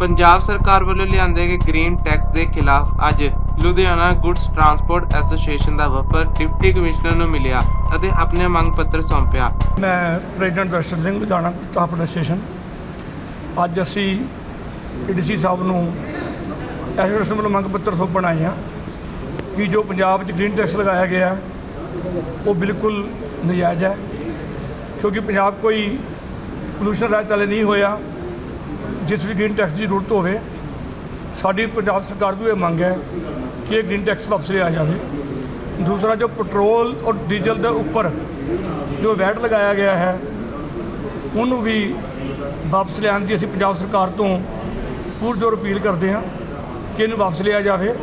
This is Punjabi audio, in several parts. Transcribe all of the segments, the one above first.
ਪੰਜਾਬ ਸਰਕਾਰ ਵੱਲੋਂ ਲਿਆਂਦੇ ਗਏ ਗ੍ਰੀਨ ਟੈਕਸ ਦੇ ਖਿਲਾਫ ਅੱਜ ਲੁਧਿਆਣਾ ਗੁੱਡਸ ਟਰਾਂਸਪੋਰਟ ਐਸੋਸੀਏਸ਼ਨ ਦਾ ਵਫਦ ਡਿਪਟੀ ਕਮਿਸ਼ਨਰ ਨੂੰ ਮਿਲਿਆ ਅਤੇ ਆਪਣੇ ਮੰਗ ਪੱਤਰ ਸੌਂਪਿਆ। ਮੈਂ president Darshan Singh Ludhiana staff administration ਅੱਜ ਅਸੀਂ ਡੀਸੀ ਸਾਹਿਬ ਨੂੰ ਐਸੋਸੀਏਸ਼ਨ ਵੱਲੋਂ ਮੰਗ ਪੱਤਰ ਸੌਂਪਣ ਆਏ ਹਾਂ ਕਿ ਜੋ ਪੰਜਾਬ 'ਚ ਗ੍ਰੀਨ ਟੈਕਸ ਲਗਾਇਆ ਗਿਆ, ਉਹ ਬਿਲਕੁਲ ਨਜਾਇਜ਼ ਹੈ। ਕਿਉਂਕਿ ਪੰਜਾਬ ਕੋਈ ਪੋਲੂਸ਼ਨ ਰਾਜ ਤਲੇ ਨਹੀਂ ਹੋਇਆ। ਜਿਸ ਗ੍ਰੀਨ ਟੈਕਸ ਦੀ ਜ਼ਰੂਰਤ ਹੋਵੇ, ਸਾਡੀ ਪੰਜਾਬ ਸਰਕਾਰ ਤੋਂ ਇਹ ਮੰਗ ਹੈ ਕਿ ਇਹ ਗ੍ਰੀਨ ਟੈਕਸ ਵਾਪਸ ਲਿਆ ਜਾਵੇ। ਦੂਸਰਾ, ਜੋ ਪੈਟਰੋਲ ਔਰ ਡੀਜ਼ਲ ਦੇ ਉੱਪਰ ਜੋ ਵੈਟ ਲਗਾਇਆ ਗਿਆ ਹੈ, ਉਹਨੂੰ ਵੀ ਵਾਪਸ ਲੈਣ ਦੀ ਅਸੀਂ ਪੰਜਾਬ ਸਰਕਾਰ ਤੋਂ ਪੁਰਜੋਰ ਅਪੀਲ ਕਰਦੇ ਹਾਂ ਕਿ ਇਹਨੂੰ ਵਾਪਸ ਲਿਆ ਜਾਵੇ।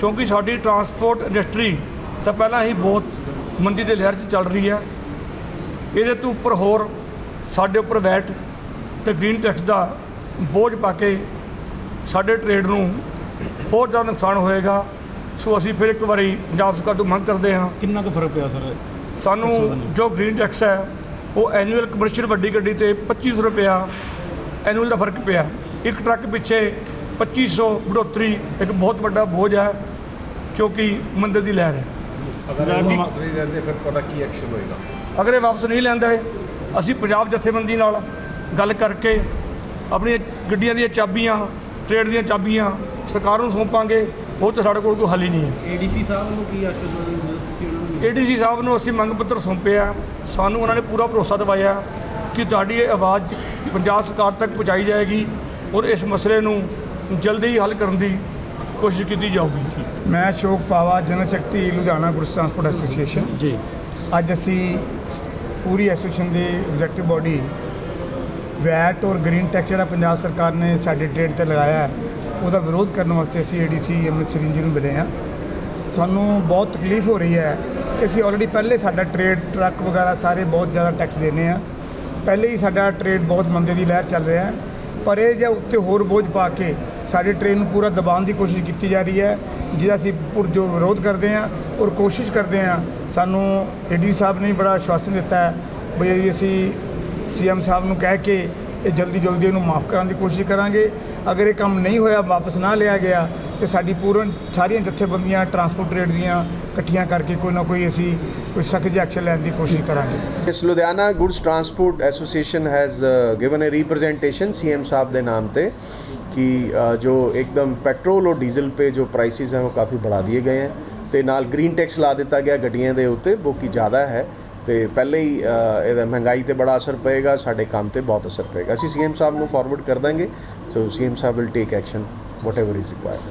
ਕਿਉਂਕਿ ਸਾਡੀ ਟਰਾਂਸਪੋਰਟ ਇੰਡਸਟਰੀ ਤਾਂ ਪਹਿਲਾਂ ਹੀ ਬਹੁਤ ਮੰਦੀ ਦੇ ਲਹਿਰ 'ਚ ਚੱਲ ਰਹੀ ਹੈ। ਇਹਦੇ ਤੋਂ ਉੱਪਰ ਹੋਰ ਸਾਡੇ ਉੱਪਰ ਵੈਟ ਤੇ ਗ੍ਰੀਨ ਟੈਕਸ ਦਾ ਬੋਝ ਪਾ ਕੇ ਸਾਡੇ ਟ੍ਰੇਡ ਨੂੰ ਹੋਰ ਜ਼ਿਆਦਾ ਨੁਕਸਾਨ ਹੋਏਗਾ। ਸੋ ਅਸੀਂ ਫਿਰ ਇੱਕ ਵਾਰੀ ਪੰਜਾਬ ਸਰਕਾਰ ਤੋਂ ਮੰਗ ਕਰਦੇ ਹਾਂ। ਕਿੰਨਾ ਕੁ ਫ਼ਰਕ ਪਿਆ ਸਰ? ਸਾਨੂੰ ਜੋ ਗ੍ਰੀਨ ਟੈਕਸ ਹੈ ਉਹ ਐਨੂਅਲ ਕਮਰਸ਼ੀਅਲ ਵੱਡੀ ਗੱਡੀ ਤੇ 2500 ਰੁਪਇਆ ਐਨੂਅਲ ਦਾ ਫ਼ਰਕ ਪਿਆ। ਇੱਕ ਟਰੱਕ ਪਿੱਛੇ 2500 ਬੜੋਤਰੀ ਇੱਕ ਬਹੁਤ ਵੱਡਾ ਬੋਝ ਹੈ ਕਿਉਂਕਿ ਮੰਦਰ ਦੀ ਲਹਿਰ ਹੈ। ਅਗਰ ਇਹ ਵਾਪਸ ਨਹੀਂ ਫਿਰ ਤੁਹਾਡਾ ਕੀ ਐਕਸ਼ਨ ਹੋਏਗਾ? ਅਗਰ ਇਹ ਵਾਪਸ ਨਹੀਂ ਲੈਂਦਾ ਹੈ ਅਸੀਂ ਪੰਜਾਬ ਜਥੇਬੰਦੀ ਨਾਲ ਗੱਲ ਕਰਕੇ ਆਪਣੀਆਂ ਗੱਡੀਆਂ ਦੀਆਂ ਚਾਬੀਆਂ ਟ੍ਰੇਡ ਦੀਆਂ ਚਾਬੀਆਂ ਸਰਕਾਰ ਨੂੰ ਸੌਂਪਾਂਗੇ ਉਹ ਤਾਂ ਸਾਡੇ ਕੋਲ ਕੋਈ ਹੱਲ ਹੀ ਨਹੀਂ ਹੈ। ਏਡੀਸੀ ਸਾਹਿਬ ਨੂੰ ਕੀ ਆਸ਼ਵਾਸਨ ਦਿੱਤਾ ਤੁਸੀਂ ਉਹਨਾਂ ਨੂੰ ਏਡੀਸੀ ਸਾਹਿਬ ਨੂੰ ਅਸੀਂ ਮੰਗ ਪੱਤਰ ਸੌਂਪਿਆ ਸਾਨੂੰ ਉਹਨਾਂ ਨੇ ਪੂਰਾ ਭਰੋਸਾ ਦਿਵਾਇਆ ਕਿ ਤੁਹਾਡੀ ਇਹ ਆਵਾਜ਼ ਪੰਜਾਬ ਸਰਕਾਰ ਤੱਕ ਪਹੁੰਚਾਈ ਜਾਏਗੀ ਔਰ ਇਸ ਮਸਲੇ ਨੂੰ ਜਲਦੀ ਹੀ ਹੱਲ ਕਰਨ ਦੀ ਕੋਸ਼ਿਸ਼ ਕੀਤੀ ਜਾਊਗੀ। ਮੈਂ Ashok Pawa general secretary Ludhiana ਗੁਰਸ transport association. ਜੀ। ਅੱਜ ਅਸੀਂ ਪੂਰੀ ਐਸੋਸੀਏਸ਼ਨ ਦੀ ਐਗਜ਼ੈਕਟਿਵ ਬਾਡੀ ਵੈਟ ਔਰ ਗ੍ਰੀਨ ਟੈਕਸ ਜਿਹੜਾ ਪੰਜਾਬ ਸਰਕਾਰ ਨੇ ਸਾਡੇ ਟ੍ਰੇਡ ਤੇ ਲਗਾਇਆ ਹੈ, ਉਹਦਾ ਵਿਰੋਧ ਕਰਨ ਵਾਸਤੇ ਅਸੀਂ ਏਡੀਸੀ ਅਮਰਿਤ ਸਿੰਘ ਜੀ ਨੂੰ ਮਿਲੇ ਹਾਂ। ਸਾਨੂੰ ਬਹੁਤ ਤਕਲੀਫ ਹੋ ਰਹੀ ਹੈ ਕਿ ਅਸੀਂ ਆਲਰੇਡੀ ਪਹਿਲੇ ਸਾਡਾ ਟ੍ਰੇਡ ਟਰੱਕ ਵਗੈਰਾ ਸਾਰੇ ਬਹੁਤ ਜ਼ਿਆਦਾ ਟੈਕਸ ਦੇਨੇ ਆ ਪਹਿਲੇ ਹੀ ਸਾਡਾ ਟ੍ਰੇਡ ਬਹੁਤ ਮੰਦੇ ਦੀ ਲਹਿਰ ਚੱਲ ਰਿਹਾ ਹੈ। ਪਰ ਇਹ ਜੇ ਉੱਤੇ ਹੋਰ ਬੋਝ ਪਾ ਕੇ ਸਾਡੇ ਟ੍ਰੇਨ ਨੂੰ ਪੂਰਾ ਦਬਾਉਣ ਦੀ ਕੋਸ਼ਿਸ਼ ਕੀਤੀ ਜਾ ਰਹੀ ਹੈ, ਜਿਹਦਾ ਅਸੀਂ ਪੁਰਜੋ ਵਿਰੋਧ ਕਰਦੇ ਹਾਂ ਔਰ ਕੋਸ਼ਿਸ਼ ਕਰਦੇ ਹਾਂ, ਸਾਨੂੰ ਏਡੀ ਸਾਹਿਬ ਨੇ ਬੜਾ ਆਸ਼ਵਾਸਨ ਦਿੱਤਾ ਹੈ। ਵੀ ਅਸੀਂ ਸੀਐਮ ਸਾਹਿਬ ਨੂੰ ਕਹਿ ਕੇ ਇਹ ਜਲਦੀ ਜਲਦੀ ਇਹਨੂੰ ਮਾਫ ਕਰਨ ਦੀ ਕੋਸ਼ਿਸ਼ ਕਰਾਂਗੇ। ਅਗਰ ਇਹ ਕੰਮ ਨਹੀਂ ਹੋਇਆ, ਵਾਪਸ ਨਾ ਲਿਆ ਗਿਆ, ਤੇ ਸਾਡੀ ਪੂਰਨ ਸਾਰੀਆਂ ਜਥੇਬੰਦੀਆਂ ਟਰਾਂਸਪੋਰਟ ਰੇਟ ਦੀਆਂ ਇਕੱਠੀਆਂ ਕਰਕੇ ਕੋਈ ਨਾ ਕੋਈ ਅਸੀਂ ਕੋਈ ਸਖਤ ਐਕਸ਼ਨ ਲੈਣ ਦੀ ਕੋਸ਼ਿਸ਼ ਕਰਾਂਗੇ। ਇਸ Ludhiana goods transport association has given a representation CM ਸਾਹਿਬ ਦੇ ਨਾਮ ਤੇ ਕਿ ਜੋ एकदम ਪੈਟਰੋਲ ਔਰ ਡੀਜ਼ਲ पे ਜੋ ਪ੍ਰਾਈਸਿਸ ਹੈ ਉਹ ਕਾਫੀ ਬੜਾ दिए ਗਏ ਹੈ तो ਨਾਲ ग्रीन ਟੈਕਸ ਲਾ ਦਿੱਤਾ ਗਿਆ ਗੱਡੀਆਂ ਦੇ ਉੱਤੇ वो ਜ਼ਿਆਦਾ ਹੈ। ਤੇ ਪਹਿਲੇ ਹੀ ਇਹਦਾ ਮਹਿੰਗਾਈ ਤੇ ਬੜਾ ਅਸਰ ਪਏਗਾ, ਸਾਡੇ ਕੰਮ ਤੇ ਬਹੁਤ ਅਸਰ ਪਏਗਾ। ਅਸੀਂ ਸੀਐਮ ਸਾਹਿਬ ਨੂੰ ਫਾਰਵਰਡ ਕਰ ਦਾਂਗੇ so CM Sahib will take action whatever is required